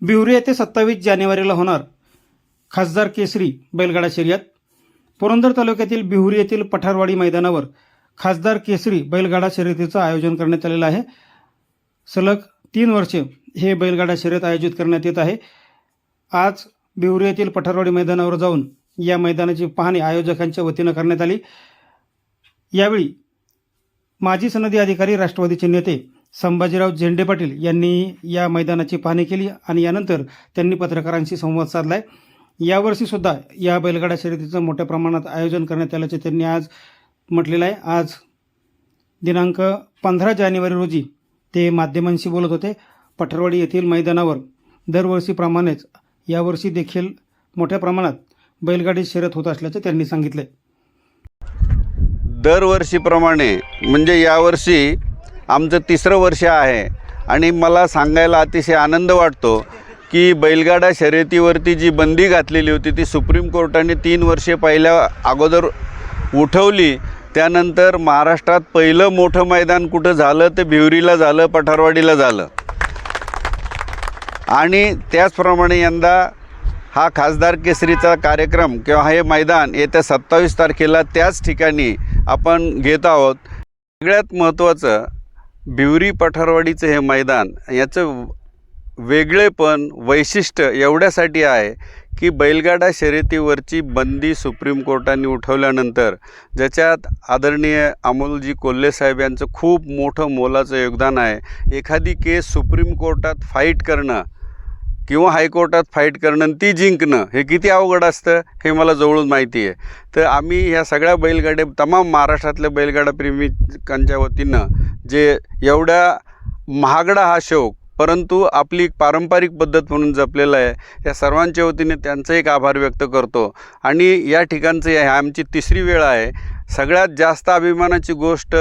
Brewery येथे सत्तावीस जानेवारीला होणार खासदार केसरी बैलगाडा शर्यत. पुरंदर तालुक्यातील बिहुरी येथील पठारवाडी मैदानावर खासदार केसरी बैलगाडा शर्यतीचं आयोजन करण्यात आलेलं आहे. सलग तीन वर्षे हे बैलगाडा शर्यत आयोजित करण्यात येत आहे. आज बिहुरी येथील पठारवाडी मैदानावर जाऊन या मैदानाची पाहणी आयोजकांच्या वतीनं करण्यात आली. यावेळी माजी सनदी अधिकारी राष्ट्रवादीचे नेते संभाजीराव झेंडे पाटील यांनी या मैदानाची पाहणी केली आणि यानंतर त्यांनी पत्रकारांशी संवाद साधलाय. यावर्षी सुद्धा या बैलगाडा शर्यतीचं मोठ्या प्रमाणात आयोजन करण्यात आल्याचे त्यांनी आज म्हटलेलं आहे. आज दिनांक पंधरा जानेवारी रोजी ते माध्यमांशी बोलत होते. पठरवाडी येथील मैदानावर दरवर्षीप्रमाणेच यावर्षी देखील मोठ्या प्रमाणात बैलगाडी शर्यत होत असल्याचे त्यांनी सांगितले दरवर्षीप्रमाणे म्हणजे यावर्षी आमचं तिसरं वर्ष आहे. आणि मला सांगायला अतिशय आनंद वाटतो की बैलगाडा शर्यतीवरती जी बंदी घातलेली होती ती सुप्रीम कोर्टाने तीन वर्षे पहिल्या अगोदर उठवली. त्यानंतर महाराष्ट्रात पहिलं मोठं मैदान कुठं झालं ते भिवरीला झालं पठारवाडीला झालं. आणि त्याचप्रमाणे यंदा हा खासदार केसरीचा कार्यक्रम किंवा हे मैदान येत्या सत्तावीस तारखेला त्याच ठिकाणी आपण घेत आहोत. सगळ्यात महत्त्वाचं भिवरी पठारवाडीचं हे मैदान याचं वेगळेपण वैशिष्ट्य एवढ्यासाठी आहे की बैलगाडा शर्यतीवरची बंदी सुप्रीम कोर्टाने उठवल्यानंतर ज्याच्यात आदरणीय अमोलजी कोल्हेसाहेब यांचं खूप मोठं मोलाचं योगदान आहे. एखादी केस सुप्रीम कोर्टात फाईट करणं किंवा हायकोर्टात फाईट करणं आणि ती जिंकणं हे किती अवघड असतं हे मला जवळून माहिती आहे. तर आम्ही ह्या सगळ्या बैलगाड्या तमाम महाराष्ट्रातल्या बैलगाडाप्रेमीकांच्या वतीनं जे एवढ्या महागडा हा शौक परंतु आपली एक पारंपरिक पद्धत म्हणून जपलेलं आहे या सर्वांच्या वतीने त्यांचा एक आभार व्यक्त करतो. आणि या ठिकाणचं हे आमची तिसरी वेळ आहे. सगळ्यात जास्त अभिमानाची गोष्ट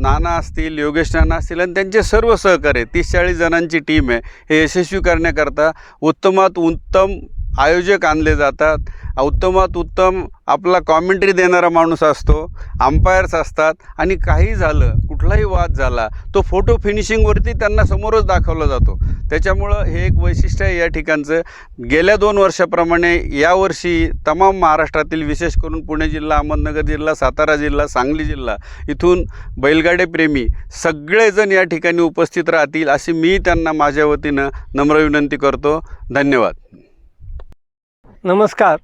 नाना असतील योगेश नाना असतील आणि त्यांचे सर्व सहकार्य तीस चाळीस जणांची टीम आहे. हे यशस्वी करण्याकरता उत्तमात उत्तम आयोजक आणले जातात. उत्तमात उत्तम आपला कॉमेंट्री देणारा माणूस असतो. अंपायर्स असतात. आणि काही झालं कुठलाही वाद झाला तो फोटो फिनिशिंगवरती त्यांना समोरच दाखवला जातो. त्याच्यामुळं हे एक वैशिष्ट्य आहे या ठिकाणचं. गेल्या दोन वर्षाप्रमाणे यावर्षी तमाम महाराष्ट्रातील विशेष करून पुणे जिल्हा अहमदनगर जिल्हा सातारा जिल्हा सांगली जिल्हा इथून बैलगाडेप्रेमी सगळेजण या ठिकाणी उपस्थित राहतील अशी मी त्यांना माझ्या वतीनं नम्र विनंती करतो. धन्यवाद. नमस्कार.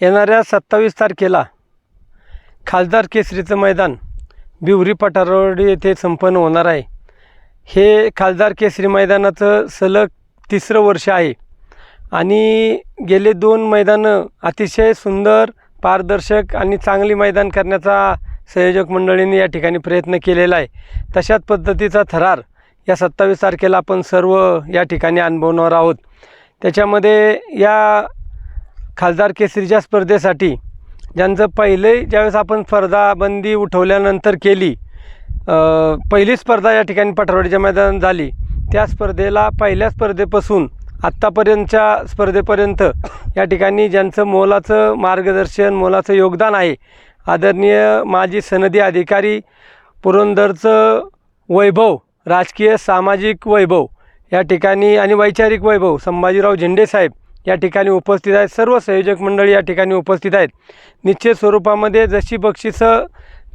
येणाऱ्या सत्तावीस तारखेला खासदार केसरीचं मैदान. बिवरी पठारोड येथे संपन्न होणार आहे. हे खासदार केसरी मैदानाचं सलग तिसरं वर्ष आहे. आणि गेले दोन मैदानं अतिशय सुंदर पारदर्शक आणि चांगली मैदान करण्याचा संयोजक मंडळींनी या ठिकाणी प्रयत्न केलेला आहे. तशाच पद्धतीचा थरार या सत्तावीस तारखेला आपण सर्व या ठिकाणी अनुभवणार आहोत. त्याच्यामध्ये या खासदार केसरीच्या स्पर्धेसाठी ज्यांचं पहिले ज्यावेळेस आपण स्पर्धा बंदी उठवल्यानंतर केली पहिली स्पर्धा या ठिकाणी पठारवाडीच्या मैदानात झाली. त्या स्पर्धेला पहिल्या स्पर्धेपासून आत्तापर्यंतच्या स्पर्धेपर्यंत या ठिकाणी ज्यांचं मोलाचं मार्गदर्शन मोलाचं योगदान आहे आदरणीय माजी सनदी अधिकारी पुरंदरचं वैभव राजकीय सामाजिक वैभव या ठिकाणी आणि वैचारिक वैभव संभाजीराव झेंडे साहेब या ठिकाणी उपस्थित आहेत. सर्व संयोजक मंडळी या ठिकाणी उपस्थित आहेत. निश्चित स्वरूपामध्ये जशी बक्षिसं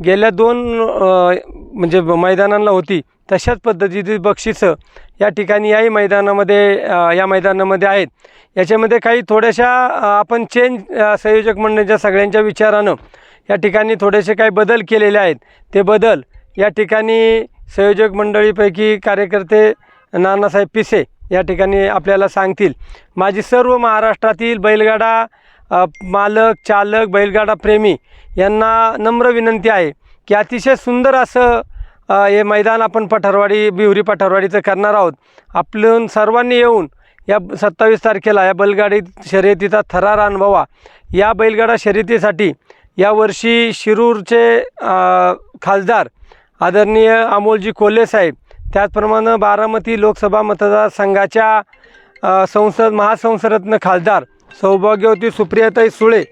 गेल्या दोन म्हणजे मैदानांना होती तशाच पद्धतीची बक्षिसं या ठिकाणी याही मैदानामध्ये या मैदानामध्ये आहेत. याच्यामध्ये काही थोड्याशा आपण चेंज संयोजक मंडळीच्या सगळ्यांच्या विचारानं या ठिकाणी थोडेसे काही बदल केलेले आहेत. ते बदल या ठिकाणी संयोजक मंडळीपैकी कार्यकर्ते नानासाहेब पिसे या ठिकाणी आपल्याला सांगतील. माझी सर्व महाराष्ट्रातील बैलगाडा मालक चालक बैलगाडा प्रेमी यांना नम्र विनंती आहे की अतिशय सुंदर असं हे मैदान आपण पठारवाडी बिहुरी पठारवाडीचं करणार आहोत. आपण सर्वांनी येऊन या सत्तावीस तारखेला या बैलगाडी शर्यतीचा थरार अनुभवा. या बैलगाडा शर्यतीसाठी यावर्षी शिरूरचे खासदार आदरणीय अमोलजी कोल्हे साहेब त्याचप्रमाणे बारामती लोकसभा मतदारसंघाच्या संसद महासंसदरत्न खासदार सौभाग्यवती सुप्रियाताई सुळे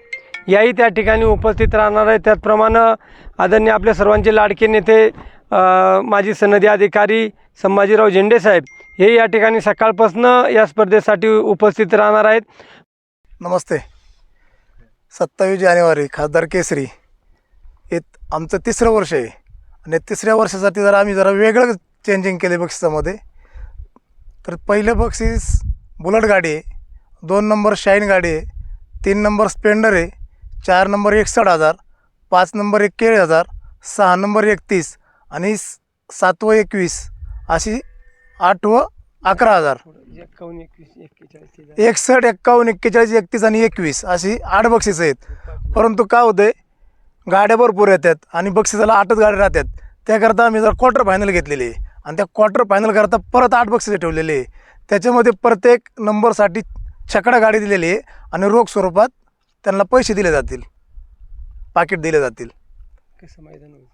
याही त्या ठिकाणी उपस्थित राहणार आहे त्याचप्रमाणे आदरणीय आपल्या सर्वांचे लाडके नेते माजी सनदी अधिकारी संभाजीराव झेंडेसाहेब हे या ठिकाणी सकाळपासनं या स्पर्धेसाठी उपस्थित राहणार आहेत. नमस्ते. सत्तावीस जानेवारी खासदार केसरी. हे आमचं तिसरं वर्ष आहे आणि तिसऱ्या वर्षासाठी जरा आम्ही जरा वेगळं चेंजिंग केले बक्षिसामध्ये. तर पहिलं बक्षीस बुलट गाडी आहे. दोन नंबर शाईन गाडी आहे. तीन नंबर स्प्लेंडर आहे. चार नंबर एकसष्ट हजार. पाच नंबर एक्केचाळीस हजार. सहा नंबर एकतीस आणि सातवं एकवीस अशी आठवं अकरा हजार. एकसष्ट एक्कावन्न एक्केचाळीस एकतीस आणि एकवीस अशी आठ बक्षिसं आहेत. परंतु काय होतंय? गाड्या भरपूर येतात आणि बक्षिसाला आठच गाड्या राहतात. त्याकरता आम्ही जर क्वार्टर फायनल घेतलेली आहे. आणि त्या क्वार्टर फायनल करता परत आठ बक्षिसे ठेवलेली आहे. त्याच्यामध्ये प्रत्येक नंबरसाठी छकडा गाडी दिलेली आहे आणि रोख स्वरूपात त्यांना पैसे दिले जातील. पाकिट दिले जातील.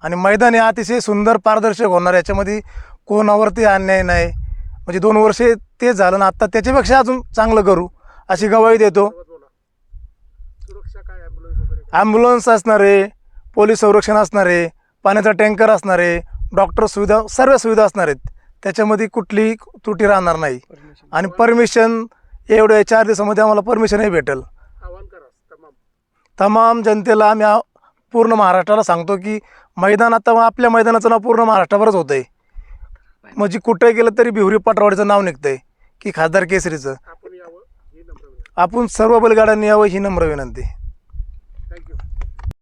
आणि मैदान हे अतिशय सुंदर पारदर्शक होणार याच्यामध्ये कोणावरती अन्याय नाही. म्हणजे दोन वर्षे ते झालं ना आत्ता त्याच्यापेक्षा अजून चांगलं करू अशी गवाही देतो. ॲम्ब्युलन्स असणार आहे पोलीस संरक्षण असणार आहे पाण्याचा टँकर असणार आहे डॉक्टर सुविधा सर्व सुविधा असणार आहेत. त्याच्यामध्ये कुठलीही त्रुटी राहणार नाही. आणि परमिशन एवढ्या चार दिवसामध्ये आम्हाला परमिशनही भेटेल. तमाम. जनतेला आम्ही पूर्ण महाराष्ट्राला सांगतो की मैदान आता आपल्या मैदानाचं नाव पूर्ण महाराष्ट्रावरच होतं आहे म्हणजे कुठे गेलं तरी बिहुरी पटवाडीचं नाव निघतंय की खासदार केसरीचं. आपण सर्व बैलगाड्यांनी यावं ही नम्र विनंती.